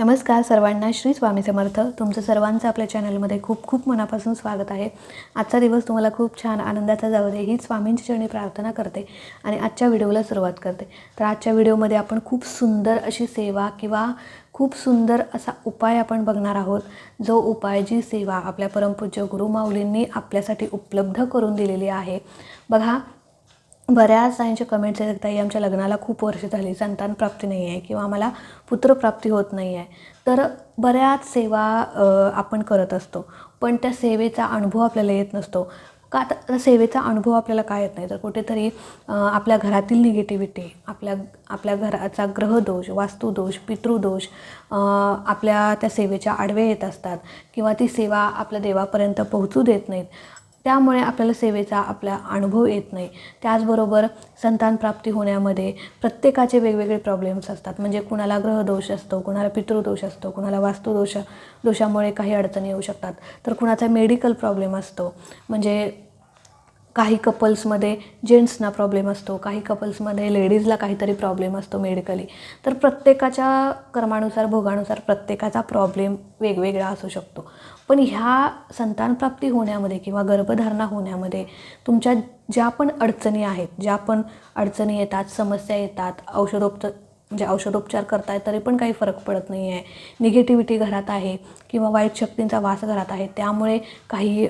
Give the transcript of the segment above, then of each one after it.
नमस्कार सर्वांना श्री स्वामी समर्थ. तुमचं सर्वांचं आपल्या चॅनलमध्ये खूप खूप मनापासून स्वागत आहे. आजचा दिवस तुम्हाला खूप छान आनंदाचा जाऊ दे ही स्वामींची चरणी प्रार्थना करते आणि आजच्या व्हिडिओला सुरुवात करते. तर आजच्या व्हिडिओमध्ये आपण खूप सुंदर अशी सेवा किंवा खूप सुंदर असा उपाय आपण बघणार आहोत. जो उपाय जी सेवा आपल्या परमपूज्य गुरुमाऊलींनी आपल्यासाठी उपलब्ध करून दिलेली आहे. बघा बऱ्याच जणांचे कमेंट्स येतात ताई आमच्या लग्नाला खूप वर्ष झाली संतान प्राप्ती नाही आहे किंवा आम्हाला पुत्रप्राप्ती होत नाही आहे. तर बऱ्याच सेवा आपण करत असतो. पण त्या सेवेचा अनुभव आपल्याला येत नसतो. का तर त्या सेवेचा अनुभव आपल्याला काय येत नाही? तर कुठेतरी आपल्या घरातील निगेटिव्हिटी आपल्या आपल्या घराचा ग्रहदोष वास्तुदोष पितृदोष आपल्या त्या सेवेच्या आडवे येत असतात. किंवा ती सेवा आपल्या देवापर्यंत पोहोचू देत नाहीत. त्यामुळे आपल्याला सेवेचा आपला अनुभव येत नाही. त्याचबरोबर संतान प्राप्ती होण्यामध्ये प्रत्येकाचे वेगवेगळे प्रॉब्लेम्स असतात. म्हणजे कुणाला ग्रहदोष असतो कुणाला पितृदोष असतो कुणाला वास्तुदोष दोषामुळे काही अडचणी येऊ शकतात. तर कुणाचा मेडिकल प्रॉब्लेम असतो म्हणजे काही कपल्समध्ये जेंट्सना प्रॉब्लेम असतो काही कपल्समध्ये लेडीजला काहीतरी प्रॉब्लेम असतो मेडिकली तर प्रत्येकाच्या कर्मानुसार भोगानुसार प्रत्येकाचा प्रॉब्लेम वेगवेगळा असू शकतो. पण ह्या संतानप्राप्ती होण्यामध्ये किंवा गर्भधारणा होण्यामध्ये तुमच्या ज्या पण अडचणी आहेत ज्या पण अडचणी येतात समस्या येतात औषधोपचार म्हणजे औषधोपचार करताय तरी पण काही फरक पडत नाही आहे निगेटिव्हिटी घरात आहे किंवा वाईट शक्तींचा वास घरात आहे त्यामुळे काही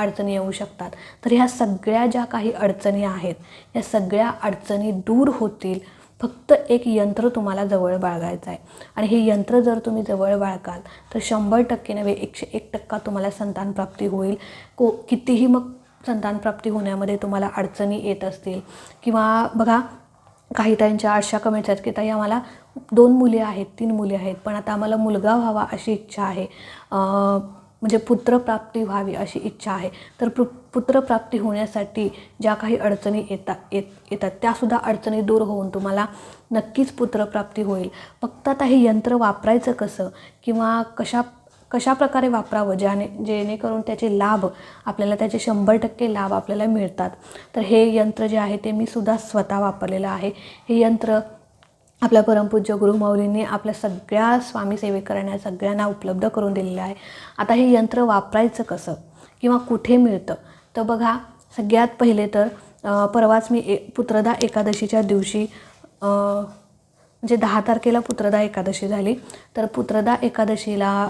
अडचणी येऊ शकतात. तर ह्या सगळ्या ज्या काही अडचणी आहेत या सगळ्या अडचणी दूर होतील फक्त एक यंत्र तुम्हाला जवळ बाळगायचं आहे. आणि हे यंत्र जर तुम्ही जवळ बाळगाल तर शंभर टक्के नव्हे एकशे एक टक्का तुम्हाला संतानप्राप्ती होईल. को कितीही मग संतानप्राप्ती होण्यामध्ये तुम्हाला अडचणी येत असतील किंवा बघा काही ताईंच्या अशा कमेंट्स आहेत की ताई आम्हाला दोन मुली आहेत तीन मुली आहेत पण आता आम्हाला मुलगा व्हावा अशी इच्छा आहे. म्हणजे पुत्रप्राप्ती व्हावी अशी इच्छा आहे. तर पु पुत्रप्राप्ती होण्यासाठी ज्या काही अडचणी येतात येत येतात त्यासुद्धा अडचणी दूर होऊन तुम्हाला नक्कीच पुत्रप्राप्ती होईल. फक्त आता हे यंत्र वापरायचं कसं किंवा कशा कशा प्रकारे वापरावं ज्याने जेणेकरून त्याचे लाभ आपल्याला त्याचे शंभर टक्के लाभ आपल्याला मिळतात. तर हे यंत्र जे आहे ते मी सुद्धा स्वतः वापरलेलं आहे. हे यंत्र आपल्या परमपूज्य गुरुमौलींनी आपल्या सगळ्या स्वामी सेवेकरांना सगळ्यांना उपलब्ध करून दिलेलं आहे. आता हे यंत्र वापरायचं कसं किंवा कुठे मिळतं? तर बघा सगळ्यात पहिले तर परवाच मी ए पुत्रदा एकादशीच्या दिवशी म्हणजे दहा तारखेला पुत्रदा एकादशी झाली. तर पुत्रदा एकादशीला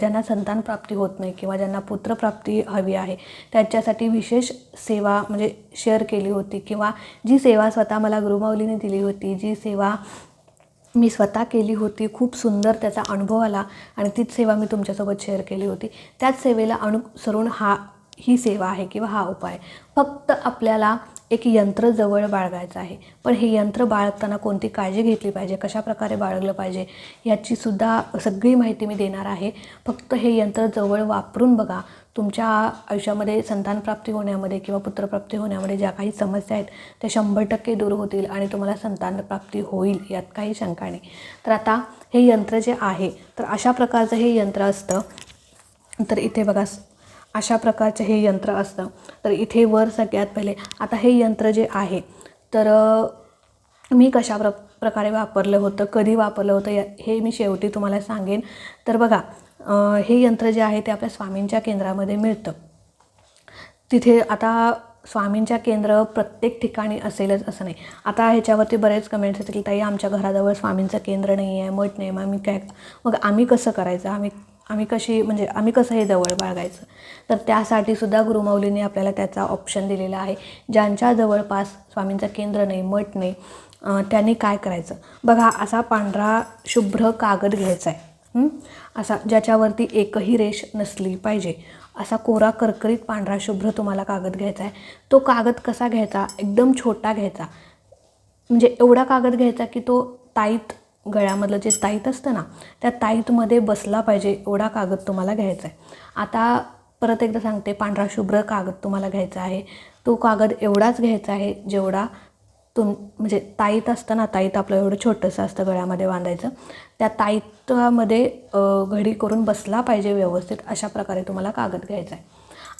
ज्यांना संतान प्राप्ती होत नाही किंवा ज्यांना पुत्रप्राप्ती हवी आहे त्याच्यासाठी विशेष सेवा म्हणजे शेअर केली होती किंवा जी सेवा स्वतः मला गुरुमाऊलीने दिली होती जी सेवा मी स्वतः केली होती खूप सुंदर त्याचा अनुभव आला आणि तीच सेवा मी तुमच्यासोबत शेअर केली होती. त्याच सेवेला अनुसरून हा ही सेवा आहे किंवा हा उपाय. फक्त आपल्याला एक यंत्र जवळ बाळगायचं आहे. पण हे यंत्र बाळगताना कोणती काळजी घेतली पाहिजे? कशा प्रकारे बाळगलं पाहिजे? याचीसुद्धा सगळी माहिती मी देणार आहे. फक्त हे यंत्र जवळ वापरून बघा. तुमच्या आयुष्यामध्ये संतानप्राप्ती होण्यामध्ये किंवा पुत्रप्राप्ती होण्यामध्ये ज्या काही समस्या आहेत त्या शंभर टक्के दूर होतील आणि तुम्हाला संतानप्राप्ती होईल यात काही शंका नाही. तर आता हे यंत्र जे आहे तर अशा प्रकारचं हे यंत्र असतं. तर इथे बघा अशा प्रकारचं हे यंत्र असतं. तर इथे वर सगळ्यात पहिले आता हे यंत्र जे आहे तर मी कशा प्र प्रकारे वापरलं होतं कधी वापरलं होतं या हे मी शेवटी तुम्हाला सांगेन. तर बघा हे यंत्र जे आहे ते आपल्या स्वामींच्या केंद्रामध्ये मिळतं. तिथे आता स्वामींच्या केंद्र प्रत्येक ठिकाणी असेलच असं नाही. आता ह्याच्यावरती बरेच कमेंट्स येतील ताई आमच्या घराजवळ स्वामींचं केंद्र नाही आहे मठ नाही मग आम्ही काय मग आम्ही कसं करायचं? आम्ही आम्ही कशी म्हणजे आम्ही कसं हे जवळ बाळगायचं? तर त्यासाठी सुद्धा गुरुमाऊलीने आपल्याला त्याचा ऑप्शन दिलेला आहे. ज्यांच्या जवळपास स्वामींचं केंद्र नाही मठ नाही त्यांनी काय करायचं? बघा असा पांढरा शुभ्र कागद घ्यायचा आहे असा ज्याच्यावरती एकही रेष नसली पाहिजे. असा कोरा करकरीत पांढरा शुभ्र तुम्हाला कागद घ्यायचा आहे तो कागद कसा घ्यायचा? एकदम छोटा घ्यायचा. म्हणजे एवढा कागद घ्यायचा की तो ताईत गळ्यामधलं जे ताईत असतं ना त्या ताईतमध्ये बसला पाहिजे एवढा कागद तुम्हाला घ्यायचा आहे. आता परत एकदा सांगते पांढरा शुभ्र कागद तुम्हाला घ्यायचा आहे. तो कागद एवढाच घ्यायचा आहे जेवढा तुम म्हणजे ताईत असतं ना ताईत आपलं एवढं छोटंसं असतं गळ्यामध्ये बांधायचं. त्या ताईतामध्ये घडी करून बसला पाहिजे व्यवस्थित अशा प्रकारे तुम्हाला कागद घ्यायचा आहे.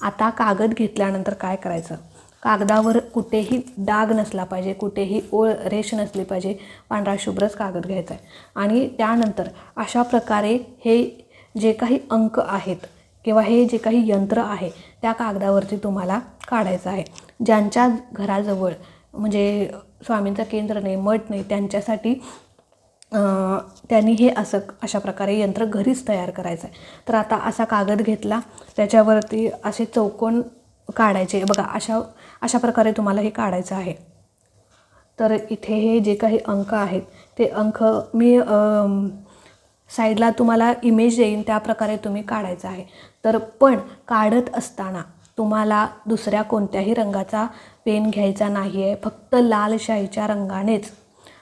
आता कागद घेतल्यानंतर काय करायचं? कागदावर कुठेही डाग नसला पाहिजे कुठेही ओळ रेष नसली पाहिजे पांढरा शुभ्रच कागद घ्यायचा आहे. आणि त्यानंतर अशा प्रकारे हे जे काही अंक आहेत किंवा हे जे काही यंत्र आहे त्या कागदावरती तुम्हाला काढायचं आहे. ज्यांच्या घराजवळ म्हणजे स्वामींचं केंद्र नाही मठ नाही त्यांच्यासाठी त्यांनी हे असं अशा प्रकारे यंत्र घरीच तयार करायचं आहे. तर आता असा कागद घेतला त्याच्यावरती असे चौकोन काढायचे. बघा अशा अशा प्रकारे तुम्हाला हे काढायचं आहे. तर इथे हे जे काही अंक आहेत ते अंक मी साईडला तुम्हाला इमेज देईन त्या प्रकारे तुम्ही काढायचं आहे. तर पण काढत असताना तुम्हाला दुसऱ्या कोणत्याही रंगाचा पेन घ्यायचा नाही आहे फक्त लाल शाईच्या रंगानेच.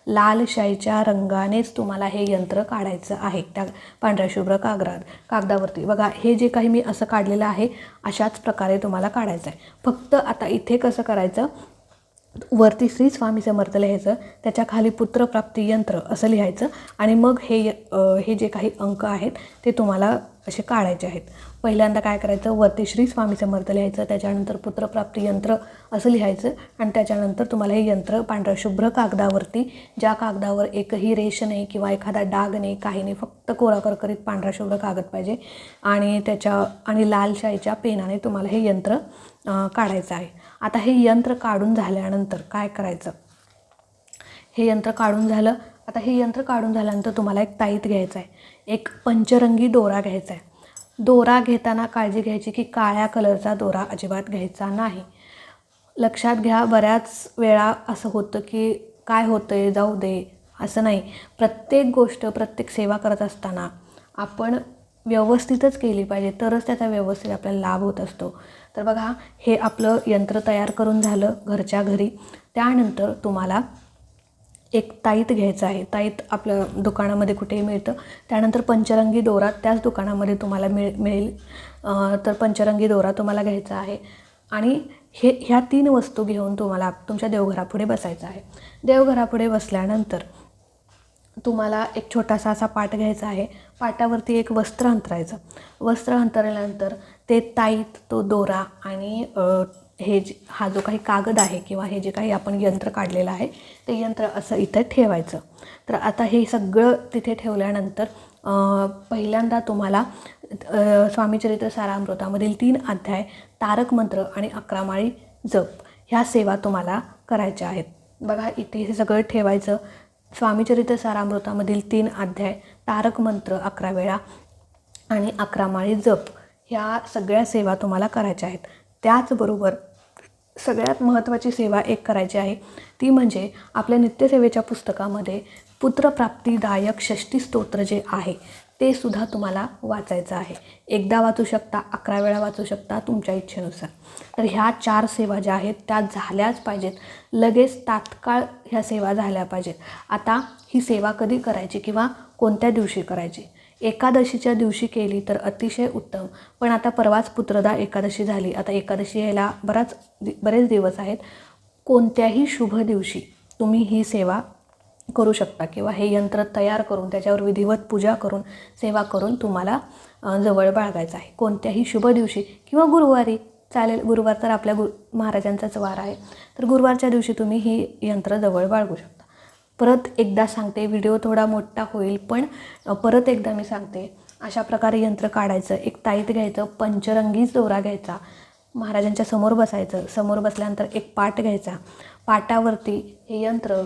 लाल शाईच्या रंगानेच तुम्हाला हे यंत्र काढायचं आहे. त्या पांढऱ्या शुभ्र कागदात कागदावरती. बघा हे जे काही मी असं काढलेलं आहे अशाच प्रकारे तुम्हाला काढायचं आहे. फक्त आता इथे कसं करायचं? वरती श्री स्वामी समर्थ लिहायचं त्याच्याखाली पुत्रप्राप्ती यंत्र असं लिहायचं आणि मग हे य- हे जे काही अंक आहेत ते तुम्हाला असे काढायचे आहेत. पहिल्यांदा काय करायचं? वरती श्री स्वामी समर्थ लिहायचं त्याच्यानंतर पुत्रप्राप्ती यंत्र असं लिहायचं आणि त्याच्यानंतर तुम्हाला हे यंत्र पांढऱ्या शुभ्र कागदावरती ज्या कागदावर एकही रेष नाही किंवा एखादा डाग नाही काही नाही फक्त कोरा करकरीत पांढरा शुभ्र कागद पाहिजे आणि त्याच्या आणि लाल शाईच्या पेनाने तुम्हाला हे यंत्र काढायचं आहे. आता हे यंत्र काढून झाल्यानंतर काय करायचं? हे यंत्र काढून झालं. आता हे यंत्र काढून झाल्यानंतर तुम्हाला एक ताईत घ्यायचं आहे. एक पंचरंगी दोरा घ्यायचा आहे. दोरा घेताना काळजी घ्यायची की काळ्या कलरचा दोरा अजिबात घ्यायचा नाही. लक्षात घ्या बऱ्याच वेळा असं होतं की काय होतं आहे जाऊ दे असं नाही. प्रत्येक गोष्ट प्रत्येक सेवा करत असताना आपण व्यवस्थितच केली पाहिजे तरच त्याचा व्यवस्थित आपल्याला लाभ होत असतो. तर बघा हे आपलं यंत्र तयार करून झालं घरच्या घरी. त्यानंतर तुम्हाला एक ताईत घ्यायचं आहे. ताईत आपलं दुकानामध्ये कुठेही मिळतं. त्यानंतर पंचरंगी दोरा त्याच दुकानामध्ये तुम्हाला मिळ मिळेल. तर पंचरंगी दोरा तुम्हाला घ्यायचा आहे. आणि हे ह्या तीन वस्तू घेऊन तुम्हाला तुमच्या देवघरापुढे बसायचं आहे. देवघरापुढे बसल्यानंतर तुम्हाला एक छोटासा असा पाट घ्यायचा आहे. पाटावरती एक वस्त्र अंतरायचं. वस्त्र अंतरल्यानंतर ते ताईत तो दोरा आणि हे जे हा जो काही कागद आहे किंवा हे जे काही आपण यंत्र काढलेलं आहे ते यंत्र असं इथं ठेवायचं. तर आता हे सगळं तिथे ठेवल्यानंतर पहिल्यांदा तुम्हाला स्वामीचरित्र सारामृतामधील तीन अध्याय तारक मंत्र आणि अकरा माळी जप ह्या सेवा तुम्हाला करायच्या आहेत. बघा इथे हे सगळं ठेवायचं. स्वामीचरित्र सारामृतामधील तीन अध्याय तारक मंत्र अकरा वेळा आणि अकरा माळी जप ह्या सगळ्या सेवा तुम्हाला करायच्या आहेत. त्याचबरोबर सगळ्यात महत्त्वाची सेवा एक करायची आहे. ती म्हणजे आपल्या नित्यसेवेच्या पुस्तकामध्ये पुत्रप्राप्तीदायक षष्टी स्तोत्र जे आहे ते सुद्धा तुम्हाला वाचायचं आहे. एकदा वाचू शकता अकरा वेळा वाचू शकता तुमच्या इच्छेनुसार. तर ह्या चार सेवा ज्या आहेत त्या झाल्याच पाहिजेत. लगेच तात्काळ ह्या सेवा झाल्या पाहिजेत. आता ही सेवा कधी करायची किंवा कोणत्या दिवशी करायची? एकादशीच्या दिवशी केली तर अतिशय उत्तम. पण आता परवाच पुत्रदा एकादशी झाली. आता एकादशी यायला बराच दि- बरेच दिवस आहेत. कोणत्याही शुभ दिवशी तुम्ही ही सेवा करू शकता किंवा हे यंत्र तयार करून त्याच्यावर विधिवत पूजा करून सेवा करून तुम्हाला जवळ बाळगायचं आहे. कोणत्याही शुभ दिवशी किंवा गुरुवारी चालेल गुरुवार तर आपल्या गुरु महाराजांचाच वार आहे. तर गुरुवारच्या दिवशी तुम्ही ही यंत्र जवळ बाळगू शकता. परत एकदा सांगते व्हिडिओ थोडा मोठा होईल पण परत एकदा मी सांगते. अशा प्रकारे यंत्र काढायचं. एक ताईत घ्यायचं पंचरंगीच दोरा घ्यायचा. महाराजांच्या समोर बसायचं. समोर बसल्यानंतर एक पाट घ्यायचा. पाटावरती हे यंत्र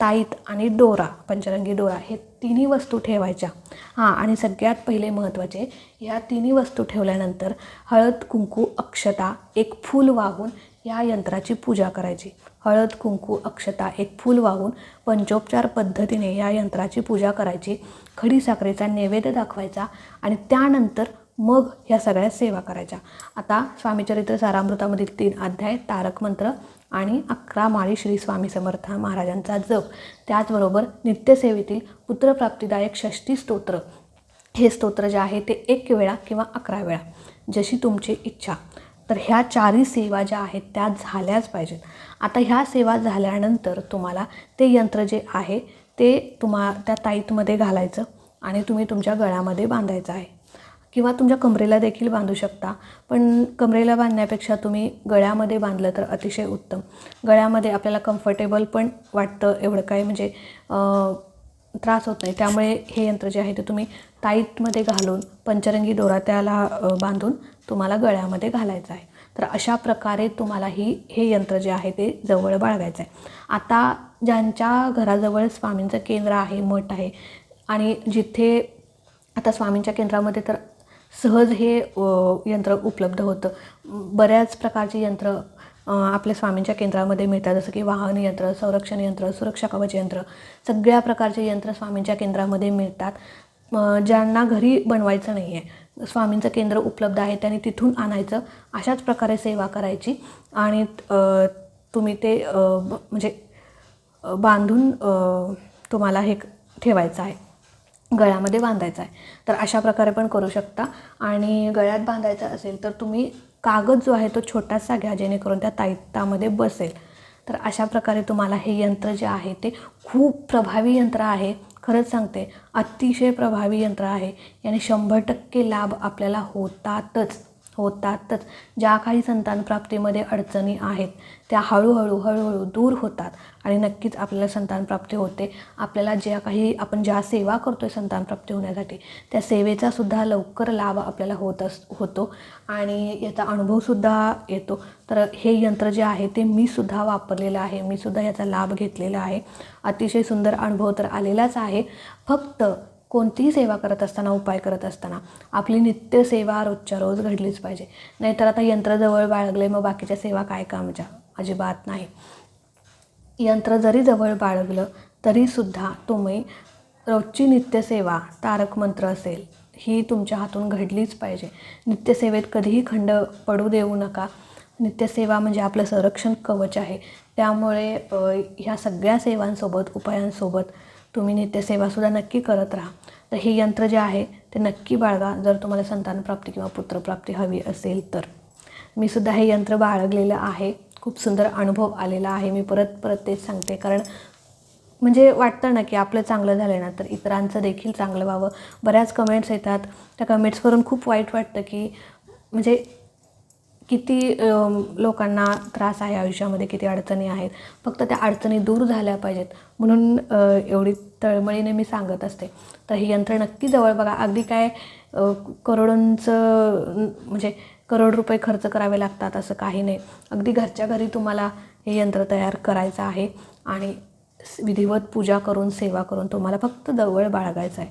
ताईत आणि दोरा पंचरंगी दोरा हे तिन्ही वस्तू ठेवायच्या. हां आणि सगळ्यात पहिले महत्त्वाचे ह्या तिन्ही वस्तू ठेवल्यानंतर हळद कुंकू अक्षता एक फूल वाहून या यंत्राची पूजा करायची. हळद कुंकू अक्षता एक फूल वाहून पंचोपचार पद्धतीने या यंत्राची पूजा करायची. खडी साखरेचा नैवेद्य दाखवायचा आणि त्यानंतर मग ह्या सगळ्या सेवा करायच्या. आता स्वामीचरित्र सारामृतामधील तीन अध्याय तारक मंत्र आणि अकरा माळी श्री स्वामी समर्थ महाराजांचा जप. त्याचबरोबर नित्यसेवेतील पुत्रप्राप्तीदायक षष्टी स्तोत्र. हे स्तोत्र जे आहे ते एक वेळा किंवा अकरा वेळा जशी तुमची इच्छा. तर ह्या चारही सेवा ज्या आहेत त्या झाल्याच पाहिजेत. आता ह्या सेवा झाल्यानंतर तुम्हाला ते यंत्र जे आहे ते तुम्हा त्या ताईतमध्ये घालायचं आणि तुम्ही तुमच्या गळ्यामध्ये बांधायचं आहे. किंवा तुमच्या कमरेला देखील बांधू शकता पण कमरेला बांधण्यापेक्षा तुम्ही गळ्यामध्ये बांधलं तर अतिशय उत्तम. गळ्यामध्ये आपल्याला कम्फर्टेबल पण वाटतं एवढं काय म्हणजे त्रास होत नाही. त्यामुळे हे यंत्र जे आहे ते तुम्ही ताईतमध्ये घालून पंचरंगी दोरा त्याला बांधून तुम्हाला गळ्यामध्ये घालायचं आहे. तर अशा प्रकारे तुम्हाला ही हे यंत्र जे आहे ते जवळ बाळगायचं आहे. आता ज्यांच्या घराजवळ स्वामींचं केंद्र आहे मठ आहे आणि जिथे आता स्वामींच्या केंद्रामध्ये तर सहज हे यंत्र उपलब्ध होतं. बऱ्याच प्रकारची यंत्र आपल्या स्वामींच्या केंद्रामध्ये मिळतात. जसं की वाहन यंत्र संरक्षण यंत्र सुरक्षा कवच यंत्र सगळ्या प्रकारचे यंत्र स्वामींच्या केंद्रामध्ये मिळतात. ज्यांना घरी बनवायचं नाही आहे स्वामींचं केंद्र उपलब्ध आहे त्यांनी तिथून आणायचं. अशाच प्रकारे सेवा करायची. आणि तुम्ही ते म्हणजे बांधून तुम्हाला हे ठेवायचं आहे. गळ्यामध्ये बांधायचं आहे. तर अशा प्रकारे पण करू शकता. आणि गळ्यात बांधायचं असेल तर तुम्ही कागद जो आहे तो छोटासा घ्या जेणेकरून त्या ताईतामध्ये बसेल. तर अशा प्रकारे तुम्हाला हे यंत्र जे आहे ते खूप प्रभावी यंत्र आहे. खरंच सांगते अतिशय प्रभावी यंत्र आहे. याने शंभर टक्के लाभ आपल्याला होतातच. होतातच ज्या काही संतानप्राप्तीमध्ये अडचणी आहेत त्या हळूहळू हळूहळू दूर होतात आणि नक्कीच आपल्याला संतानप्राप्ती होते. आपल्याला ज्या काही आपण ज्या सेवा करतो आहे संतानप्राप्ती होण्यासाठी त्या सेवेचासुद्धा लवकर लाभ आपल्याला होत अस होतो आणि याचा अनुभवसुद्धा येतो. तर हे यंत्र जे आहे ते मी सुद्धा वापरलेलं आहे. मी सुद्धा याचा लाभ घेतलेला आहे. अतिशय सुंदर अनुभव तर आलेलाच आहे. फक्त कोणतीही सेवा करत असताना उपाय करत असताना आपली नित्य सेवा रोजच्या रोज घडलीच पाहिजे. नाहीतर आता यंत्र जवळ बाळगले मग बाकीच्या सेवा काय कामच्या अजिबात नाही. यंत्र जरी जवळ बाळगलं तरीसुद्धा तुम्ही रोजची नित्यसेवा तारक मंत्र असेल ही तुमच्या हातून घडलीच पाहिजे. नित्यसेवेत कधीही खंड पडू देऊ नका. नित्यसेवा म्हणजे आपलं संरक्षण कवच आहे. त्यामुळे ह्या सगळ्या सेवांसोबत उपायांसोबत तुम्ही नित्यसेवासुद्धा नक्की करत राहा. तर हे यंत्र जे आहे ते नक्की बाळगा. जर तुम्हाला संतानप्राप्ती किंवा पुत्रप्राप्ती हवी असेल तर. मी सुद्धा हे यंत्र बाळगलेलं आहे. खूप सुंदर अनुभव आलेला आहे. मी परत परत तेच सांगते. कारण म्हणजे वाटतं ना की आपलं चांगलं झालं ना तर इतरांचं देखील चांगलं व्हावं. बऱ्याच कमेंट्स येतात. त्या कमेंट्सवरून खूप वाईट वाटतं की म्हणजे किती लोकांना त्रास आहे आयुष्यामध्ये किती अडचणी आहेत फक्त त्या अडचणी दूर झाल्या पाहिजेत. म्हणून एवढी तळमळीने मी सांगत असते. तर हे यंत्र नक्की जवळ बघा. अगदी काय करोडोंचं म्हणजे करोड रुपये खर्च करावे लागतात असं काही नाही. अगदी घरच्या घरी तुम्हाला हे यंत्र तयार करायचं आहे आणि विधिवत पूजा करून सेवा करून तुम्हाला फक्त जवळ बाळगायचं आहे.